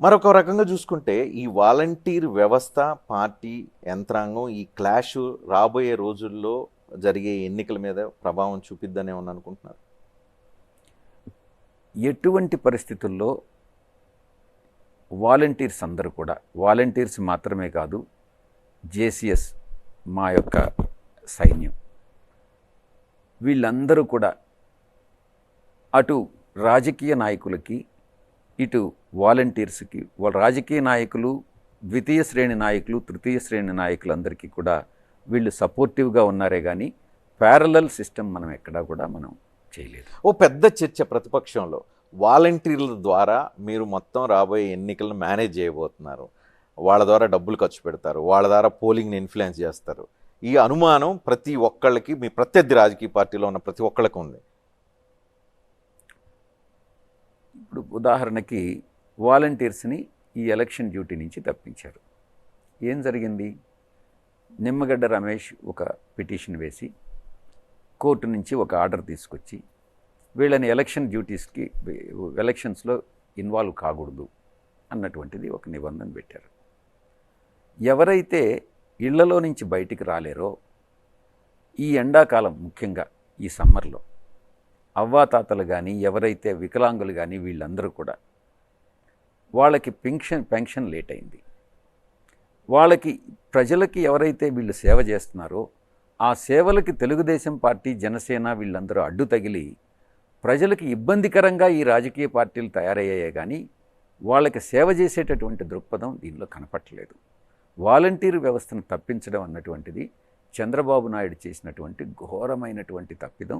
మరొక రకంగా చూసుకుంటే ఈ వాలంటీర్ వ్యవస్థ పార్టీ యంత్రాంగం ఈ క్లాష్ రాబోయే రోజుల్లో జరిగే ఎన్నికల మీద ప్రభావం చూపిద్దని ఏమని అనుకుంటున్నారు? ఎటువంటి పరిస్థితుల్లో వాలంటీర్స్ అందరూ కూడా వాలంటీర్స్ మాత్రమే కాదు జేసీఎస్ మా యొక్క సైన్యం వీళ్ళందరూ కూడా అటు రాజకీయ నాయకులకి ఇటు వాలంటీర్స్కి వాళ్ళ రాజకీయ నాయకులు ద్వితీయ శ్రేణి నాయకులు తృతీయ శ్రేణి నాయకులందరికీ కూడా వీళ్ళు సపోర్టివ్గా ఉన్నారే కానీ ప్యారలల్ సిస్టమ్ మనం ఎక్కడా కూడా మనం చేయలేదు. ఓ పెద్ద చర్చ ప్రతిపక్షంలో. వాలంటీర్ల ద్వారా మీరు మొత్తం రాబోయే ఎన్నికలను మేనేజ్ చేయబోతున్నారు. వాళ్ళ ద్వారా డబ్బులు ఖర్చు పెడతారు. వాళ్ళ ద్వారా పోలింగ్ని ఇన్ఫ్లుయెన్స్ చేస్తారు. ఈ అనుమానం ప్రతి ఒక్కళ్ళకి మీ ప్రత్యర్థి రాజకీయ పార్టీలో ఉన్న ప్రతి ఒక్కళ్ళకి ఉంది. ఇప్పుడు ఉదాహరణకి వాలంటీర్స్ని ఈ ఎలక్షన్ డ్యూటీ నుంచి తప్పించారు. ఏం జరిగింది? నిమ్మగడ్డ రమేష్ ఒక పిటిషన్ వేసి కోర్టు నుంచి ఒక ఆర్డర్ తీసుకొచ్చి వీళ్ళని ఎలక్షన్ డ్యూటీస్కి ఎలక్షన్స్లో ఇన్వాల్వ్ కాకూడదు అన్నటువంటిది ఒక నిబంధన పెట్టారు. ఎవరైతే ఇళ్ళలో నుంచి బయటికి రాలేరో ఈ ఎండాకాలం ముఖ్యంగా ఈ సమ్మర్లో అవ్వాతాతలు కానీ ఎవరైతే వికలాంగులు కానీ వీళ్ళందరూ కూడా వాళ్ళకి పెన్షన్ పెన్షన్ లేట్ అయింది వాళ్ళకి ప్రజలకి ఎవరైతే వీళ్ళు సేవ చేస్తున్నారో ఆ సేవలకి తెలుగుదేశం పార్టీ జనసేన వీళ్ళందరూ అడ్డు తగిలి ప్రజలకి ఇబ్బందికరంగా ఈ రాజకీయ పార్టీలు తయారయ్యాయే కానీ వాళ్ళకి సేవ చేసేటటువంటి దృక్పథం దీనిలో కనపట్టలేదు. వాలంటీర్ వ్యవస్థను తప్పించడం అన్నటువంటిది చంద్రబాబు నాయుడు చేసినటువంటి ఘోరమైనటువంటి తప్పిదం.